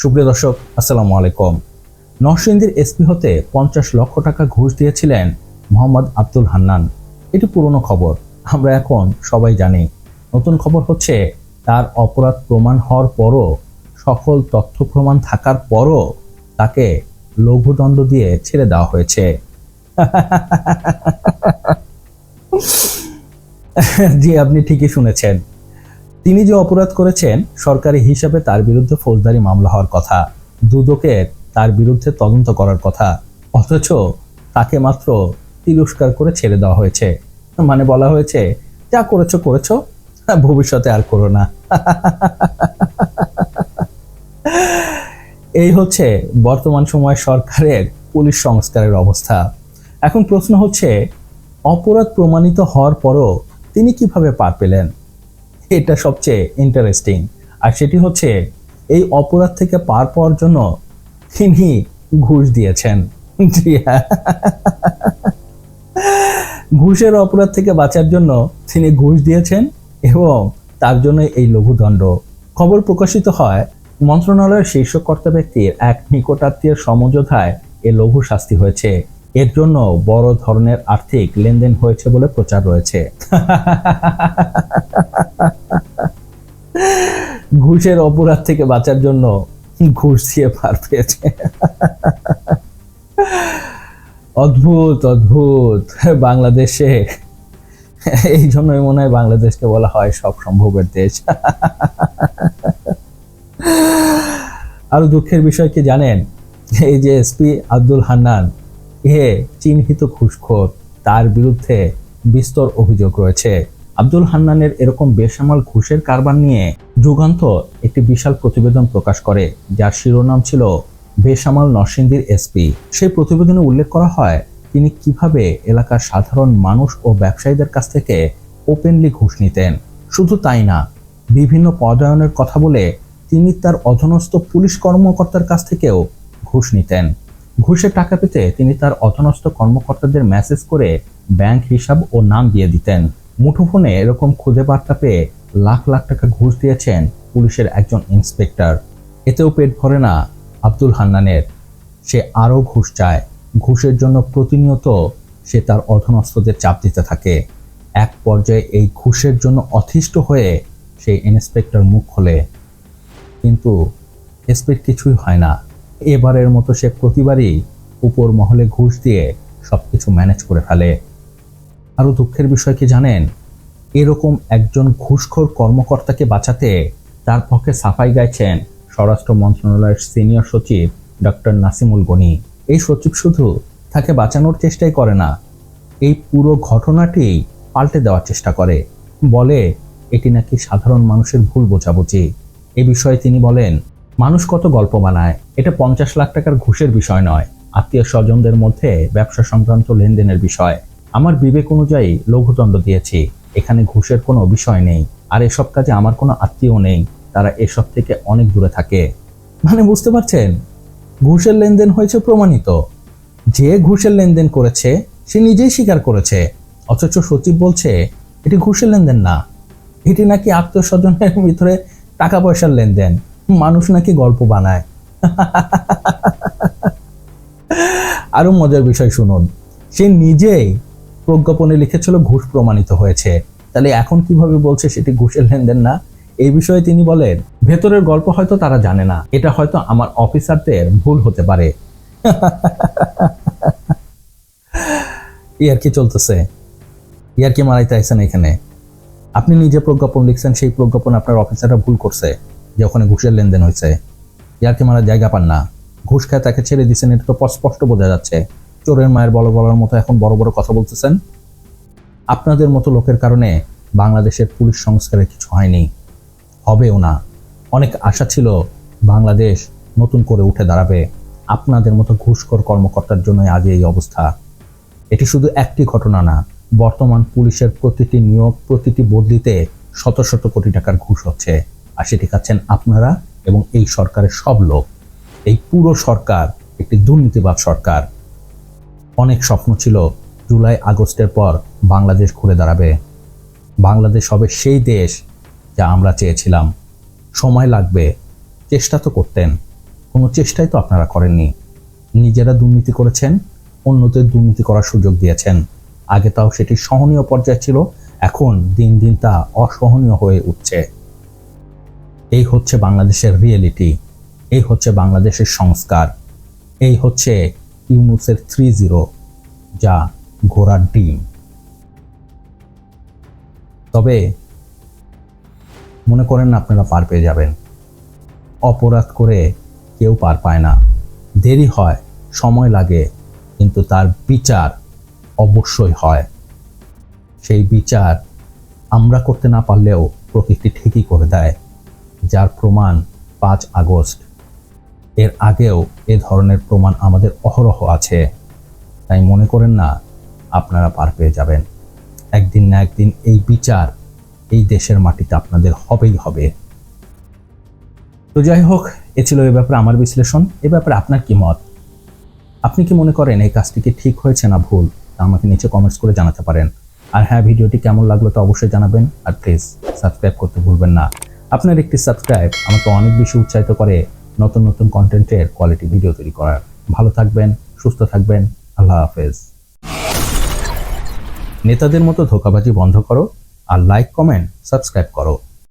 সুপ্রিয় দর্শক, আসসালামু আলাইকুম। নরসিংদীর এসপি হতে পঞ্চাশ লক্ষ টাকা ঘুষ দিয়েছিলেন মোহাম্মদ আব্দুল হান্নান। এটি পুরনো খবর, আমরা এখন সবাই জানি। নতুন খবর হচ্ছে, তার অপরাধ প্রমাণ হওয়ার পরও সকল তথ্য প্রমাণ থাকার পরও তাকে লঘুদণ্ড দিয়ে ছেড়ে দেওয়া হয়েছে। জি, আপনি ঠিকই শুনেছেন। তিনি যে অপরাধ করেছেন, সরকারি হিসাবে তার বিরুদ্ধে ফৌজদারি মামলা হওয়ার কথা দুদকের তার বিরুদ্ধে তদন্ত করার কথা, অথচ তাকে মাত্র তিরস্কার করে ছেড়ে দেওয়া হয়েছে। মানে বলা হয়েছে, যা করেছ করেছ, ভবিষ্যতে আর করো না। এই হচ্ছে বর্তমান সময় সরকারের পুলিশ সংস্কারের অবস্থা। এখন প্রশ্ন হচ্ছে, অপরাধ প্রমাণিত হওয়ার পরও তিনি কীভাবে পার পেলেন? এটা সবচেয়ে ইন্টারেস্টিং আর সেটি হচ্ছে, এই অপরাধ থেকে পার পাওয়ার জন্য তিনি ঘুষ দিয়েছেন। হ্যাঁ। ঘুষের অপরাধ থেকে বাঁচার জন্য তিনি ঘুষ দিয়েছেন এবং তার জন্য এই লঘুদণ্ড। খবর প্রকাশিত হয়, মন্ত্রণালয়ের শীর্ষ কর্তা ব্যক্তির এক নিকটাত্মীয় সমঝোতায় এ লঘু শাস্তি হয়েছে। এর জন্য বড় ধরনের আর্থিক লেনদেন হয়েছে বলে প্রচার রয়েছে। ঘুষের অপরাধ থেকে বাঁচার জন্য ঘুষ দিয়ে পার পেয়েছে। অদ্ভুত অদ্ভুত। বাংলাদেশে এই জন্যই মনে হয় বাংলাদেশকে বলা হয় সব সম্ভবের দেশ। আরও দুঃখের বিষয় কি জানেন? এই যে এসপি আব্দুল হান্নান, এ চিহ্নিত ঘুষখোর, তার বিরুদ্ধে বিস্তর অভিযোগ রয়েছে। আব্দুল হান্নানের এরকম বেসামাল ঘুষের কারবার নিয়ে যুগান্তর একটি বিশাল প্রতিবেদন প্রকাশ করে, যার শিরোনাম ছিল বেসামাল নরসিংদীর এসপি। সেই প্রতিবেদনে উল্লেখ করা হয়, তিনি কীভাবে এলাকার সাধারণ মানুষ ও ব্যবসায়ীদের কাছ থেকে ওপেনলি ঘুষ নিতেন। শুধু তাই না, বিভিন্ন পদায়নের কথা বলে তিনি তার অধনস্থ পুলিশ কর্মকর্তার কাছ থেকেও ঘুষ নিতেন। ঘুষের টাকা পেতে তিনি তার অধনস্থ কর্মকর্তাদের মেসেজ করে ব্যাংক হিসাব ও নাম দিয়ে দিতেন। মুঠোফোনে এরকম খুদে বার্তা পেয়ে লাখ লাখ টাকা ঘুষ দিয়েছেন পুলিশের একজন ইন্সপেক্টর। এতেও পেট ভরে না আব্দুল হান্নানের। সে আরও ঘুষ চায়। ঘুষের জন্য প্রতিনিয়ত সে তার অধনস্থদের চাপ দিতে থাকে। এক পর্যায়ে এই ঘুষের জন্য অতিষ্ঠ হয়ে সেই ইন্সপেক্টর মুখ খোলে। কিন্তু এসপির কিছুই হয় না। এবারের মতো সে প্রতিবারই উপর মহলে ঘুষ দিয়ে সব কিছু ম্যানেজ করে ফেলে। আরও দুঃখের বিষয় কি জানেন? এরকম একজন ঘুষখোর কর্মকর্তাকে বাঁচাতে তার পক্ষে সাফাই গাইছেন স্বরাষ্ট্র মন্ত্রণালয়ের সিনিয়র সচিব ডক্টর নাসিমুল গনি। এই সচিব শুধু তাকে বাঁচানোর চেষ্টাই করে না, এই পুরো ঘটনাটি পাল্টে দেওয়ার চেষ্টা করে। বলে, এটি নাকি সাধারণ মানুষের ভুল বোঝাবুঝি। এ বিষয়ে তিনি বলেন, মানুষ কত গল্প বানায়, এটা পঞ্চাশ লাখ টাকার ঘুষের বিষয় নয়। আত্মীয় স্বজনদের মধ্যে ব্যবসা সংক্রান্ত লেনদেনের বিষয়। আমার বিবেক অনুযায়ী লঘুদণ্ড দিয়েছি। এখানে ঘুষের কোনো বিষয় নেই। আর এসব কাজে আমার কোনো আত্মীয় নেই। তারা এসব থেকে অনেক দূরে থাকে। মানে বুঝতে পারছেন? ঘুষের লেনদেন হয়েছে প্রমাণিত। যে ঘুষের লেনদেন করেছে, সে নিজেই স্বীকার করেছে। অথচ সচিব বলছে, এটি ঘুষের লেনদেন না। এটি নাকি আত্মীয় স্বজনের ভিতরে টাকা পয়সার লেনদেন। মানুষ নাকি গল্প বানায়। আরও মজার বিষয় শুনুন। সে নিজেই প্রজ্ঞাপনে লিখেছিল, ঘুষ প্রমাণিত হয়েছে। তাহলে এখন কীভাবে বলছে সেটি ঘুষের লেনদেন না? এই বিষয়ে তিনি বলেন, ভেতরের গল্প হয়তো তারা জানে না। এটা হয়তো আমার অফিসারদের ভুল হতে পারে। ইয়ার কি চলতেছে। ইয়ার কি মারাইতে আইসেন এখানে। আপনি নিজে প্রজ্ঞাপন লিখছেন, সেই প্রজ্ঞাপন আপনার অফিসাররা ভুল করছে, যে ওখানে ঘুষের লেনদেন হয়েছে। ইয়ারকে মারার জায়গা পান না। ঘুষ খায় তাকে ছেড়ে দিচ্ছেন এটা তো স্পষ্ট বোঝা যাচ্ছে। চোরের মায়ের বড় বলার মতো এখন বড় বড় কথা বলতেছেন। আপনাদের মতো লোকের কারণে বাংলাদেশের পুলিশ সংস্কারে কিছু হয়নি, হবেও না। অনেক আশা ছিল বাংলাদেশ নতুন করে উঠে দাঁড়াবে। আপনাদের মতো ঘুষখোর কর্মকর্তার জন্য আজ এই অবস্থা। এটি শুধু একটি ঘটনা না, বর্তমান পুলিশের প্রতিটি নিয়োগ, প্রতিটি বদলিতে শত শত কোটি টাকার ঘুষ হচ্ছে। আর সেটি খাচ্ছেন আপনারা এবং এই সরকারের সব লোক। এই পুরো সরকার একটি দুর্নীতিবাদ সরকার। অনেক স্বপ্ন ছিল জুলাই আগস্টের পর বাংলাদেশ ঘুরে দাঁড়াবে। বাংলাদেশ হবে সেই দেশ যা আমরা চেয়েছিলাম। সময় লাগবে, চেষ্টা তো করতেন। কোনো চেষ্টাই তো আপনারা করেননি। নিজেরা দুর্নীতি করেছেন, অন্যদের দুর্নীতি করার সুযোগ দিয়েছেন। আগে তাও সেটি সহনীয় পর্যায়ে ছিল, এখন দিন দিন তা অসহনীয় হয়ে উঠছে। এই হচ্ছে বাংলাদেশের রিয়েলিটি এই হচ্ছে বাংলাদেশের সংস্কার, এই হচ্ছে ইউনুসের থ্রি জিরো যা ঘোড়ার ডিম। তবে মনে করেন না আপনারা পার পেয়ে যাবেন। অপরাধ করে কেউ পার পায় না। দেরি হয়, সময় লাগে, কিন্তু তার বিচার অবশ্যই হয়। সেই বিচার আমরা করতে না পারলেও প্রকৃতি ঠিকই করে দেয়, যার প্রমাণ পাঁচ আগস্ট। এর আগেও এ ধরনের প্রমাণ আমাদের অহরহ আছে। তাই মনে করেন না আপনারা পার পেয়ে যাবেন। একদিন না একদিন এই বিচার এই দেশের মাটিতে আপনাদের হবেই হবে। তো যাই হোক, এ ছিল এ ব্যাপারে আমার বিশ্লেষণ। এ ব্যাপারে আপনার কি মত? আপনি কি মনে করেন এই কাজটি কি ঠিক হয়েছে না ভুল? তা আমাকে নিচে কমেন্টস করে জানাতে পারেন। আর হ্যাঁ ভিডিওটি কেমন লাগল তো অবশ্যই জানাবেন। আর প্লিজ সাবস্ক্রাইব করতে ভুলবেন না। আপনার একটি সাবস্ক্রাইব আমাকে অনেক বেশি উৎসাহিত করে নতুন নতুন কন্টেন্টের কোয়ালিটি ভিডিও তৈরি করার। ভালো থাকবেন, সুস্থ থাকবেন। আল্লাহ হাফেজ। নেতাদের মতো ধোকাবাজি বন্ধ করো আর লাইক কমেন্ট সাবস্ক্রাইব করো।